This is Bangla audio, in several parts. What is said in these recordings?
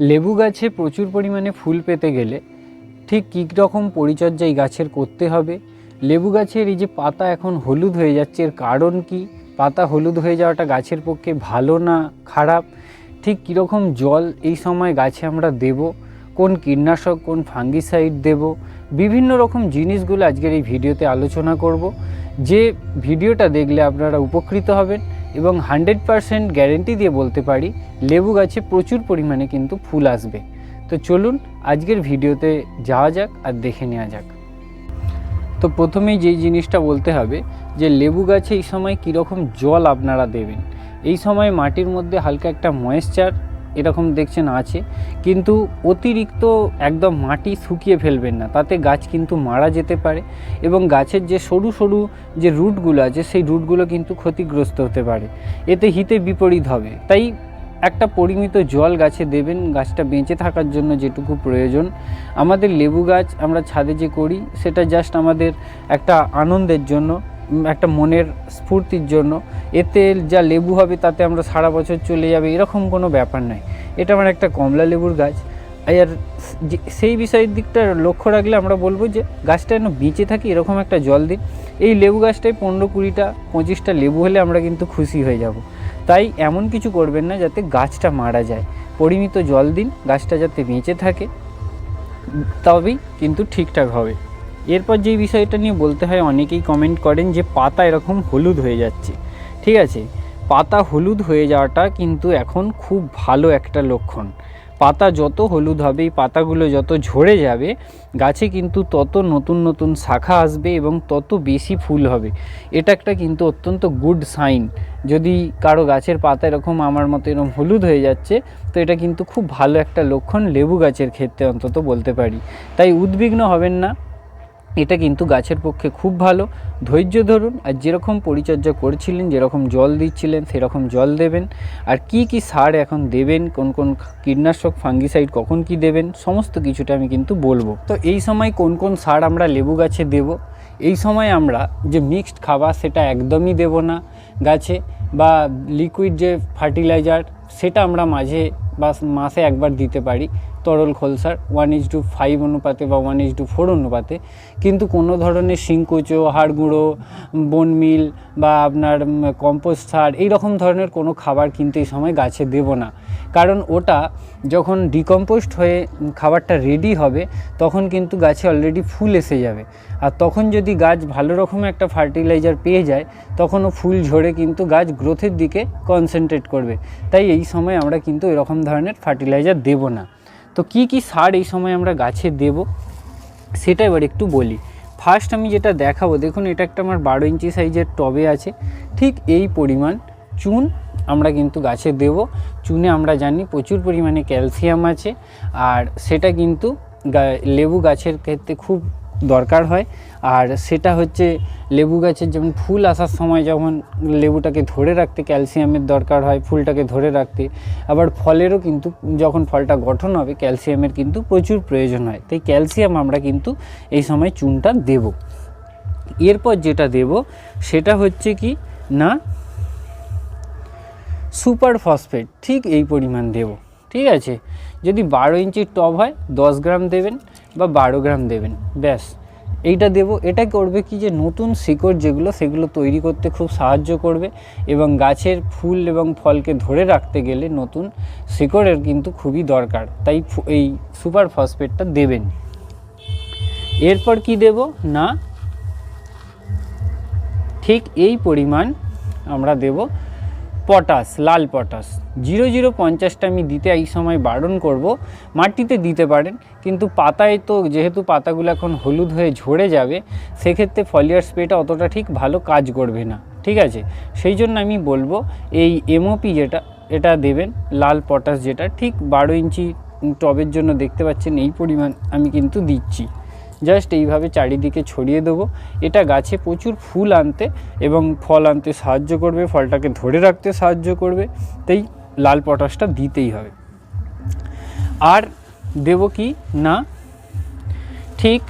লেবু গাছে প্রচুর পরিমাণে ফুল পেতে গেলে ঠিক কী রকম পরিচর্যা এই গাছের করতে হবে? লেবু গাছের এই যে পাতা এখন হলুদ হয়ে যাচ্ছে, এর কারণ কি? পাতা হলুদ হয়ে যাওয়াটা গাছের পক্ষে ভালো না খারাপ? ঠিক কীরকম জল এই সময় গাছে আমরা দেব? কোন কীটনাশক, কোন ফাঙ্গিসাইড দেব? বিভিন্ন রকম জিনিসগুলো আজকের এই ভিডিওতে আলোচনা করব। যে ভিডিওটা দেখলে আপনারা উপকৃত হবেন। এবং হান্ড্রেড পারসেন্ট গ্যারেন্টি দিয়ে বলতে পারি, লেবু গাছে প্রচুর পরিমাণে কিন্তু ফুল আসবে। তো চলুন আজকের ভিডিওতে যাওয়া যাক আর দেখে নেওয়া যাক। তো প্রথমেই যেই জিনিসটা বলতে হবে যে লেবু গাছে এই সময় কীরকম জল আপনারা দেবেন। এই সময় মাটির মধ্যে হালকা একটা ময়েশ্চার এরকম দেখছেন আছে, কিন্তু অতিরিক্ত একদম মাটি শুকিয়ে ফেলবেন না, তাতে গাছ কিন্তু মারা যেতে পারে এবং গাছের যে সরু সরু যে রুটগুলো আছে, সেই রুটগুলো কিন্তু ক্ষতিগ্রস্ত হতে পারে, এতে হিতে বিপরীত হবে। তাই একটা পরিমিত জল গাছে দেবেন, গাছটা বেঁচে থাকার জন্য যেটুকু প্রয়োজন। আমাদের লেবু গাছ আমরা ছাদে যে করি, সেটা জাস্ট আমাদের একটা আনন্দের জন্য, একটা মনের স্ফূর্তির জন্য, এতে যা লেবু হবে তাতে আমরা সারা বছর চলে যাবে, এরকম কোনো ব্যাপার নয়। এটা আমার একটা কমলা লেবুর গাছ। আর সেই বিষয়ের দিকটা লক্ষ্য রাখলে আমরা বলব যে, গাছটা যেন বেঁচে থাকে, এরকম একটা জল দিন। এই লেবু গাছটায় পনেরো কুড়িটা, পঁচিশটা লেবু হলে আমরা কিন্তু খুশি হয়ে যাব। তাই এমন কিছু করবেন না যাতে গাছটা মারা যায়। পরিমিত জল দিন, গাছটা যাতে বেঁচে থাকে। তবেই কিন্তু ঠিকঠাক হবে। এরপর যে বিষয়টা নিয়ে বলতে হয়, অনেকেই কমেন্ট করেন যে, পাতা এরকম হলুদ হয়ে যাচ্ছে। ঠিক আছে? পাতা হলুদ হয়ে যাওয়াটা কিন্তু এখন খুব ভালো একটা লক্ষণ। পাতা যত হলুদ হবে এই পাতাগুলো যত ঝরে যাবে, গাছে কিন্তু তত নতুন নতুন শাখা আসবে এবং তত বেশি ফুল হবে। এটা একটা কিন্তু অত্যন্ত গুড সাইন যদি কারও গাছের পাতা এরকম আমার মতো এরকম হলুদ হয়ে যাচ্ছে, তো এটা কিন্তু খুব ভালো একটা লক্ষণ লেবু গাছের ক্ষেত্রে অন্তত বলতে পারি। তাই উদ্বিগ্ন হবেন না। এটা কিন্তু গাছের পক্ষে খুব ভালো। ধৈর্য ধরুন, আর যেরকম পরিচর্যা করছিলেন, যেরকম জল দিচ্ছিলেন, সেরকম জল দেবেন। আর কি কি সার এখন দেবেন, কোন কোন কীটনাশক, ফাঙ্গিসাইড কখন কি দেবেন, সমস্ত কিছুটা আমি কিন্তু বলব। তো এই সময় কোন কোন সার আমরা লেবু গাছে দেব? এই সময় আমরা যে মিক্সড খাবার সেটা একদমই দেব না গাছে, বা লিকুইড যে ফার্টিলাইজার সেটা আমরা মাঝে বা মাসে একবার দিতে পারি। তরল খোলসার ওয়ান ইজ টু ফাইভ অনুপাতে বা ওয়ান ইজ টু ফোর অনুপাতে। কিন্তু কোনো ধরনের শিংকুচো হাড় গুঁড়ো বনমিল বা আপনার কম্পোস্ট সার এই রকম ধরনের কোনো খাবার কিন্তু এই সময় গাছে দেব না। কারণ ওটা যখন ডিকম্পোস্ট হয়ে খাবারটা রেডি হবে, তখন কিন্তু গাছে অলরেডি ফুল এসে যাবে। আর তখন যদি গাছ ভালো রকমের একটা ফার্টিলাইজার পেয়ে যায়, তখনও ফুল ঝরে কিন্তু গাছ গ্রোথের দিকে কনসেন্ট্রেট করবে। তাই এই সময় আমরা কিন্তু এরকম ধরনের ফার্টিলাইজার দেব না। তো কি কি সার এই সময় আমরা গাছে দেব, সেটা এবার একটু বলি। ফার্স্ট আমি যেটা দেখাবো, দেখুন এটা একটা আমার বারো ইঞ্চি সাইজের টবে আছে। ঠিক এই পরিমাণ চুন আমরা কিন্তু গাছে দেব। চুনে আমরা জানি প্রচুর পরিমাণে ক্যালসিয়াম আছে। আর সেটা কিন্তু লেবু গাছের ক্ষেত্রে খুব দরকার হয়। আর সেটা হচ্ছে লেবু গাছের যেমন ফুল আসার সময় যখন লেবুটাকে ধরে রাখতে ক্যালসিয়ামের দরকার হয়, ফুলটাকে ধরে রাখতে। আবার ফলেরও কিন্তু যখন ফলটা গঠন হবে, ক্যালসিয়ামের কিন্তু প্রচুর প্রয়োজন হয়। তাই ক্যালসিয়াম আমরা কিন্তু এই সময় চুনটা দেব। এরপর যেটা দেব, সেটা হচ্ছে কি, না, সুপার ফসফেট, ঠিক এই পরিমাণ দেব। ঠিক আছে? যদি বারো ইঞ্চির টব হয়, দশ গ্রাম দেবেন বা বারো গ্রাম দেবেন, ব্যাস। এইটা দেব, এটা করবে কি যে নতুন শিকড় যেগুলো, সেগুলো তৈরি করতে খুব সাহায্য করবে এবং গাছের ফুল এবং ফলকে ধরে রাখতে গেলে নতুন শিকড়ের কিন্তু খুবই দরকার। তাই এই সুপার ফসফেটটা দেবেন। এরপর কি দেব? না, ঠিক এই পরিমাণ আমরা দেব পটাশ, লাল পটাশ। জিরো জিরো পঞ্চাশটা আমি দিতে এই সময় বারণ করব। মাটিতে দিতে পারেন, কিন্তু পাতায় তো যেহেতু পাতাগুলো এখন হলুদ হয়ে ঝরে যাবে, সেক্ষেত্রে ফলিয়ার স্প্রেটা অতটা ঠিক ভালো কাজ করবে না। ঠিক আছে? সেই জন্য আমি বলব, এই এমওপি যেটা, এটা দেবেন, লাল পটাশ যেটা, ঠিক বারো ইঞ্চি টবের জন্য দেখতে পাচ্ছেন, এই পরিমাণ আমি কিন্তু দিচ্ছি। জাস্ট এইভাবে চারিদিকে ছড়িয়ে দেবো। এটা গাছে প্রচুর ফুল আনতে এবং ফল আনতে সাহায্য করবে, ফলটাকে ধরে রাখতে সাহায্য করবে, তাই লাল পটাশটা দিতেই হবে। আর দেব কি? না, ঠিক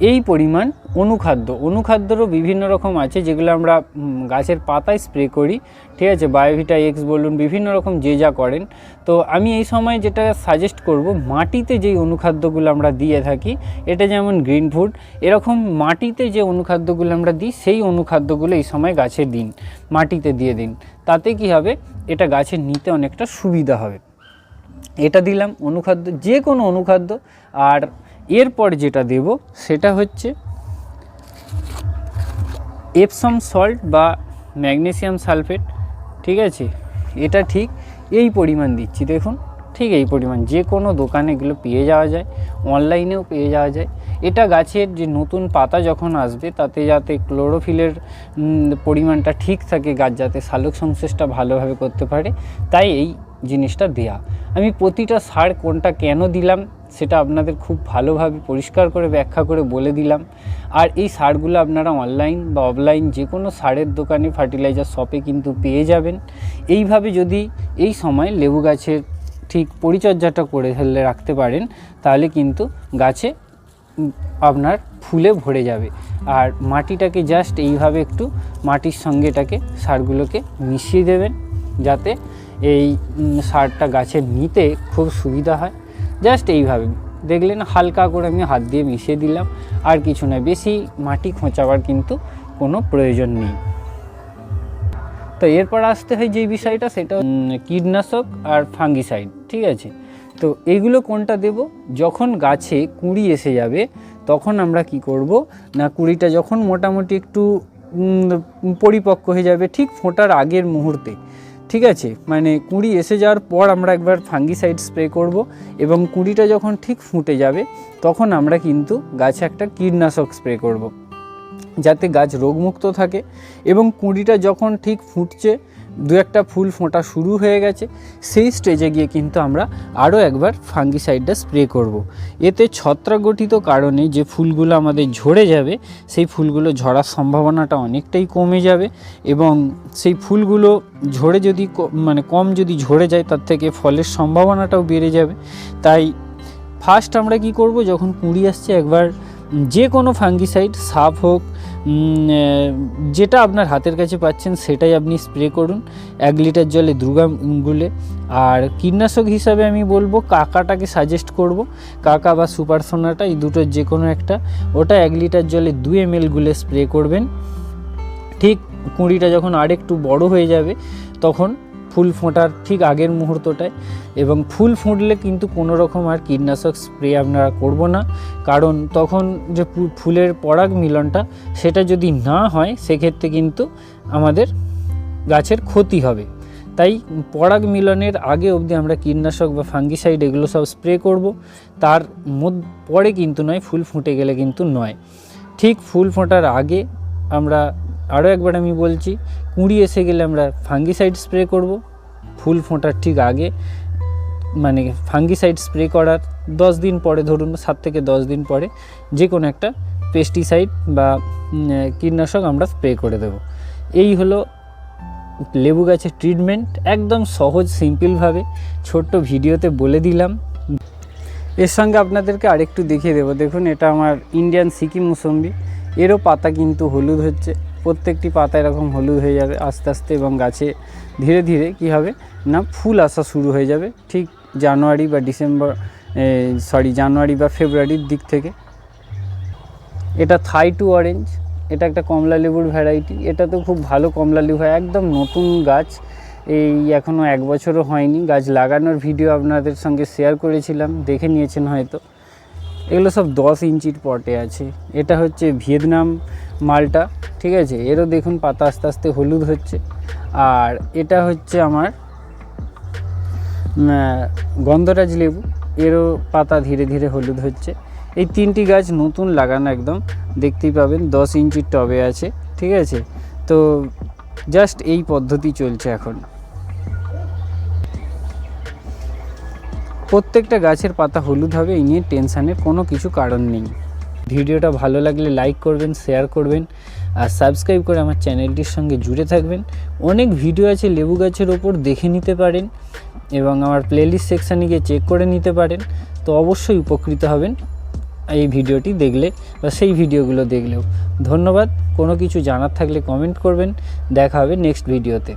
এই পরিমাণ অনুখাদ্য। অনুখাদ্যরও বিভিন্ন রকম আছে যেগুলো আমরা গাছের পাতায় স্প্রে করি, ঠিক আছে? বায়োভিটা এক্স বলুন, বিভিন্ন রকম যে যা করেন। তো আমি এই সময় যেটা সাজেস্ট করব, মাটিতে যেই অনুখাদ্যগুলো আমরা দিয়ে থাকি, এটা যেমন গ্রিন ফুড এরকম মাটিতে যে অনুখাদ্যগুলো আমরা দিই, সেই অনুখাদ্যগুলো এই সময় গাছে দিন, মাটিতে দিয়ে দিন। তাতে কি হবে? এটা গাছের নিতে অনেকটা সুবিধা হবে। এটা দিলাম, অনুখাদ্য, যে কোনো অনুখাদ্য, আর এরপর যেটা দেব, সেটা হচ্ছে এপসম সল্ট বা ম্যাগনেসিয়াম সালফেট, ঠিক আছে? এটা ঠিক এই পরিমাণ দিচ্ছি, দেখুন, ঠিক এই পরিমাণ। যে কোনো দোকানে এগুলো পেয়ে যাওয়া যায়, অনলাইনেও পেয়ে যাওয়া যায়। এটা গাছের যে নতুন পাতা যখন আসবে, তাতে যাতে ক্লোরোফিলের পরিমাণটা ঠিক থাকে, গাছ যাতে সালোক সংশ্লেষটা ভালোভাবে করতে পারে, তাই এই জিনিসটা দেয়া। আমি প্রতিটা সার কোনটা কেন দিলাম, সেটা আপনাদের খুব ভালোভাবে পরিষ্কার করে ব্যাখ্যা করে বলে দিলাম। আর এই সারগুলো আপনারা অনলাইন বা অফলাইন যে কোনো সারের দোকানে, ফার্টিলাইজার শপে কিন্তু পেয়ে যাবেন। এইভাবে যদি এই সময় লেবু গাছের ঠিক পরিচর্যাটা করে ফেললে রাখতে পারেন, তাহলে কিন্তু গাছে আপনার ফুলে ভরে যাবে। আর মাটিটাকে জাস্ট এইভাবে একটু মাটির সঙ্গে এটাকে সারগুলোকে মিশিয়ে দেবেন, যাতে এই সারটা গাছের নিতে খুব সুবিধা হয়। জাস্ট এইভাবে। দেখলেন হালকা করে আমি হাত দিয়ে মিশিয়ে দিলাম। আর কিছু না, বেশি মাটি খোঁচাবার কিন্তু কোনো প্রয়োজন নেই। তো এরপর আসতে হয় যে বিষয়টা, সেটা কীটনাশক আর ফাঙ্গিসাইড, ঠিক আছে? তো এইগুলো কোনটা দেব? যখন গাছে কুঁড়ি এসে যাবে, তখন আমরা কি করব? না, কুঁড়িটা যখন মোটামুটি একটু পরিপক্ক হয়ে যাবে ঠিক ফোটার আগের মুহূর্তে ঠিক আছে মানে কুঁড়ি এসে যাওয়ার পর আমরা একবার ফাঙ্গিসাইড স্প্রে করব এবং কুঁড়িটা যখন ঠিক ফুটে যাবে, তখন আমরা কিন্তু গাছে একটা কীটনাশক স্প্রে করব। যাতে গাছ রোগমুক্ত থাকে এবং কুঁড়িটা যখন ঠিক ফুটছে দু একটা ফুল ফোঁটা শুরু হয়ে গেছে সেই স্টেজে গিয়ে কিন্তু আমরা আরও একবার ফাঙ্গিসাইডটা স্প্রে করব। এতে ছত্রাকগঠিত কারণে যে ফুলগুলো আমাদের ঝরে যাবে, সেই ফুলগুলো ঝরার সম্ভাবনাটা অনেকটাই কমে যাবে এবং সেই ফুলগুলো ঝরে যদি মানে কম যদি ঝরে যায়, তার থেকে ফলের সম্ভাবনাটাও বেড়ে যাবে তাই ফার্স্ট আমরা কি করব, যখন কুঁড়ি আসছে, একবার যে কোনো ফাঙ্গিসাইড সাপ হোক যেটা আপনার হাতের কাছে পাচ্ছেন সেটাই আপনি স্প্রে করুন। এক লিটার জলে দুর্গা গুলে। আর কীটনাশক হিসাবে আমি বলব, কাকাটাকে সাজেস্ট করব। কাকা বা সুপার সোনাটা, এই দুটোর যে কোনো একটা, ওটা এক লিটার জলে দু এম গুলে স্প্রে করবেন। ঠিক কুঁড়িটা যখন আরেকটু বড় হয়ে যাবে, তখন ফুল ফোটার ঠিক আগের মুহূর্তটায় এবং ফুল ফুটলে কিন্তু কোনো রকম আর কীটনাশক স্প্রে আপনারা করব না। কারণ তখন যে ফুলের পরাগ মিলনটা সেটা যদি না হয়, সেক্ষেত্রে কিন্তু আমাদের গাছের ক্ষতি হবে। তাই পরাগ মিলনের আগে অবধি আমরা কীটনাশক বা ফাঙ্গিসাইড এগুলো সব স্প্রে করব। তার মধ্য, পরে কিন্তু নয়, ফুল ফুটে গেলে কিন্তু নয়। ঠিক ফুল ফোটার আগে আমরা আরও একবার আমি বলছি, কুঁড়ি এসে গেলে আমরা ফাঙ্গিসাইড স্প্রে করব। ফুল ফোঁটার ঠিক আগে মানে ফাঙ্গিসাইড স্প্রে করার দশ দিন পরে ধরুন, সাত থেকে দশ দিন পরে যে কোনো একটা পেস্টিসাইড বা কীটনাশক আমরা স্প্রে করে দেব। এই হলো লেবু গাছের ট্রিটমেন্ট একদম সহজ সিম্পলভাবে ছোট্ট ভিডিওতে বলে দিলাম। এর সঙ্গে আপনাদেরকে আরেকটু দেখিয়ে দেবো। দেখুন, এটা আমার ইন্ডিয়ান সিকিম মুসম্বি। এরও পাতা কিন্তু হলুদ হচ্ছে। প্রত্যেকটি পাতা এরকম হলুদ হয়ে যাবে আস্তে আস্তে এবং গাছে ধীরে ধীরে কি হবে না ফুল আসা শুরু হয়ে যাবে ঠিক জানুয়ারি বা ডিসেম্বর সরি জানুয়ারি বা ফেব্রুয়ারির দিক থেকে। এটা থাই টু অরেঞ্জ, এটা একটা কমলা লেবুর ভ্যারাইটি, এটা তো খুব ভালো কমলা লেবু হয়, একদম নতুন গাছ। এই এখনও এক বছরও হয়নি, গাছ লাগানোর ভিডিও আপনাদের সঙ্গে শেয়ার করেছিলাম, দেখে নিয়েছেন হয়তো। এগুলো সব দশ ইঞ্চির পটে আছে। এটা হচ্ছে ভিয়েতনাম মালটা, ঠিক আছে? এরও দেখুন পাতা আস্তে আস্তে হলুদ হচ্ছে। আর এটা হচ্ছে আমার গন্ধরাজ লেবু। এরও পাতা ধীরে ধীরে হলুদ হচ্ছে। এই তিনটি গাছ নতুন লাগানো একদম, দেখতেই পাবেন, দশ ইঞ্চির টবে আছে, ঠিক আছে? তো জাস্ট এই পদ্ধতি চলছে এখন। প্রত্যেকটা গাছের পাতা হলুদ হবে, এই নিয়ে টেনশানের কোনো কিছু কারণ নেই। ভিডিওটা ভালো লাগলে লাইক করবেন শেয়ার করবেন, আর সাবস্ক্রাইব করে আমার চ্যানেলটির সঙ্গে জুড়ে থাকবেন। অনেক ভিডিও আছে লেবু গাছের ওপর, দেখে নিতে পারেন এবং আমার প্লেলিস্ট সেকশানে গিয়ে চেক করে নিতে পারেন। তো অবশ্যই উপকৃত হবেন এই ভিডিওটি দেখলে বা সেই ভিডিওগুলো দেখলেও। ধন্যবাদ, কোনো কিছু জানার থাকলে কমেন্ট করবেন। দেখা হবে নেক্সট ভিডিওতে